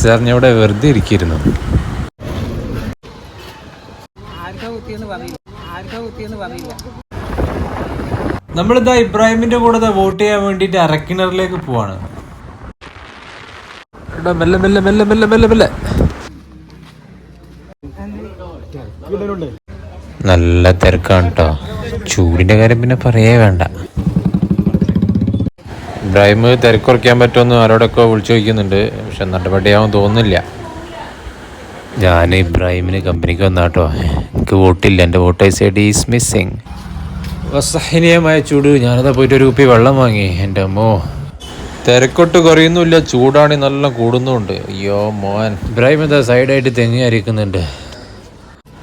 Sir ഞാൻ ഇവിടെ വെറുതെ ഇരിക്കുന്നു നമ്മളിതാ ഇബ്രാഹിമിന്റെ കൂടെ വോട്ട് ചെയ്യാൻ വേണ്ടിട്ട് അരക്കിണറിലേക്ക് പോവാണ്. മെല്ലെ മെല്ലെ മെല്ലെ മെല്ലെ മെല്ലെ മെല്ലെ. നല്ല തിരക്കാണ് കേട്ടോ ചൂടിന്റെ കാര്യം പിന്നെ പറയേ വേണ്ട. ഇബ്രാഹിം തിരക്കുറയ്ക്കാൻ പറ്റുമെന്ന് ആരോടൊക്കെ വിളിച്ചു ചോദിക്കുന്നുണ്ട്. പക്ഷെ നടപടിയാവും തോന്നുന്നില്ല. ഞാൻ ഇബ്രാഹിമിന് കമ്പനിക്ക് വന്നാട്ടോ. എനിക്ക് വോട്ടില്ല. എന്റെ vote I side is missing. അസഹനീയമായ ചൂട്. ഞാനതാ പോയിട്ട് ഒരു കുപ്പി വെള്ളം വാങ്ങി. എന്റെ അമ്മോ. തിരക്കൊട്ട് കുറയുന്നില്ല ചൂടാണ് നല്ല കൂടുന്നുണ്ട് അയ്യോ മോൻ. ഇബ്രാഹിം എന്താ സൈഡായിട്ട് തെങ്ങി അരിക്കുന്നുണ്ട്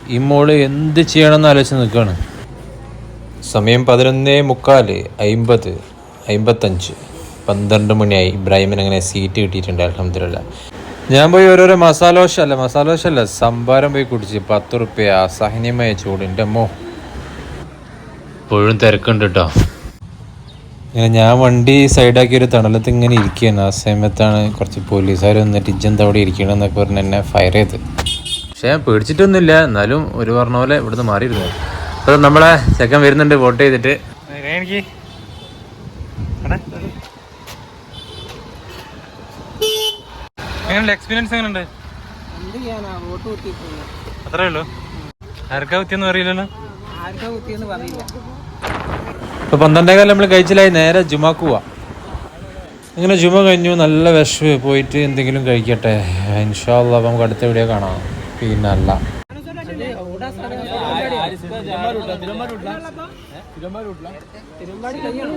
ഈ മോൾ എന്ത് ചെയ്യണമെന്ന് ആലോചിച്ച് നിൽക്കുകയാണ്. സമയം പതിനൊന്നേ മുക്കാൽ അയിമ്പത് അയിമ്പത്തഞ്ച്. പന്ത്രണ്ട് മണിയായി. ഇബ്രാഹിമിന് അങ്ങനെ സീറ്റ് കിട്ടിയിട്ടുണ്ട് അലഹമില്ല ഞാൻ പോയി ഓരോരോ മസാലോശ അല്ല മസാലോഷ അല്ല സംഭാരം പോയി കുടിച്ച് പത്ത് റുപ്യ അസഹനീയമായ ചൂടിന്റെ മോ. ഇപ്പോഴും തിരക്കുണ്ട് കേട്ടോ ഇങ്ങനെ ഞാൻ വണ്ടി സൈഡാക്കി ഒരു തണലത്ത് ഇങ്ങനെ ഇരിക്കുകയാണ്. ആ സമയത്താണ് കുറച്ച് പോലീസുകാർ വന്നിട്ട് ഇജ്ജെന്താ അവിടെ ഇരിക്കണമെന്നൊക്കെ പറഞ്ഞ് എന്നെ ഫയർ ചെയ്ത്. പക്ഷേ ഞാൻ പേടിച്ചിട്ടൊന്നുമില്ല. എന്നാലും ഒരു പറഞ്ഞ പോലെ ഇവിടുന്ന് മാറിയിരുന്നു. അപ്പോൾ നമ്മളെ ചെക്കൻ വരുന്നുണ്ട് വോട്ട് ചെയ്തിട്ട്. എനിക്ക്. എങ്ങനെയുണ്ട്? എക്സ്പീരിയൻസ് എങ്ങനെയുണ്ട്? എന്ത് ചെയ്യാനാ? വോട്ട് കുത്തിയിട്ടുണ്ട്. അത്രേ ഉള്ളൂ. ആർക്കാ കുത്തിയൊന്നും അറിയില്ലല്ലോ? ആർക്കാ കുത്തിയെന്ന് പറയില്ല. ഇപ്പൊ പന്ത്രണ്ടേ കാലം നമ്മൾ കഴിച്ചില്ലായി നേരെ ജുമാക്ക് പോവാ. ഇങ്ങനെ ജുമ കഴിഞ്ഞു നല്ല വിഷമ. പോയിട്ട് എന്തെങ്കിലും കഴിക്കട്ടെ. ഇൻഷാല്ല അപ്പം നമുക്ക് അടുത്ത വീഡിയോ കാണാം. പിന്നല്ല. തിരുമ്പാടി കഴിയണം